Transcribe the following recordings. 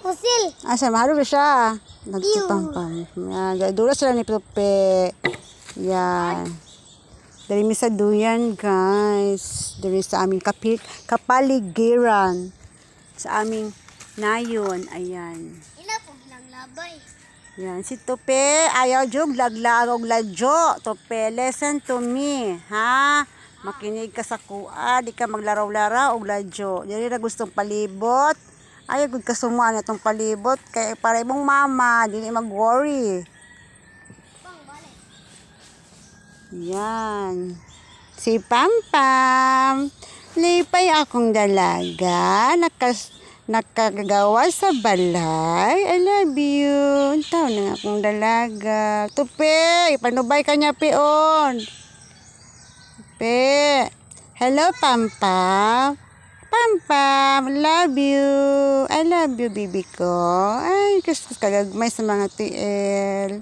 pusil. Asa, mahalo na siya. Nagtupampam. Yan, dula sila ni Pepe. Yan. Dari mi sa duyan, guys. Dari sa aming kapil, kapaligiran. Sa aming nayon. Ayan. Ina po lang labay. Yan, si Tope, ayaw jog, laglag og ladyo. Tope, listen to me, ha? Makinig ka sa kuha, di ka maglaraw-laraw og ladyo. Dili na gustong palibot. Ayaw gud kasumuan na tong palibot kay para imong mama, dili mag-worry. Yan. Si Pam Pam. Lipay akong dalaga. Nakas, nakagawa sa balay. I love you. Tao na nga akong dalaga. Tupe, panubay ka niya peon. Tupe. Hello, Pam Pam. Pam Pam, love you. I love you, baby ko. Ay, gusto kagagmay sa mga TL.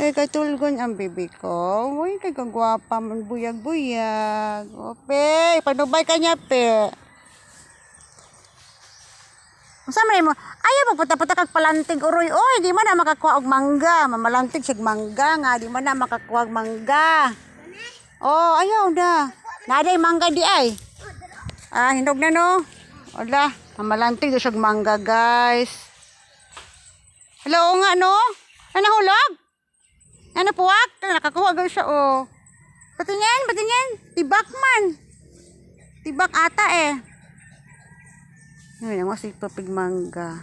Ay, katulgon ang baby ko. Uy, kay kagwapa man buyag-buyag. Ope, panubay ka niya, pe. Masa man mo? Ayaw mo puta-puta kag palantig uroy. Oy, di man na makakuha og mangga. Mamalantig sig mangga nga, di man na makakuha og mangga. Oh, ayaw da. Naday mangga di ay. Ah, hinog na no. Wala, mamalantig do siya og mangga, guys. Hello nga no. Ano hulog? Ano puwak? Nakakuha agad siya, oh. Patingin, patingin. Tibak man. Tibak ata eh. Ngayon, ang wasig papig mangga.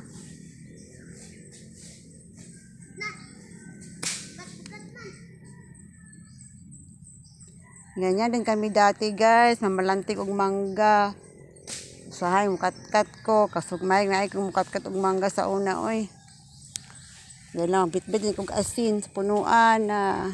Ganyan din kami dati guys, mamalantig og mangga. Usahay, mukat-kat ko. Kasugmay nga ay kung mukat-kat og mangga sa una, oy. Dahil lang, bitbit din kong asin punuan na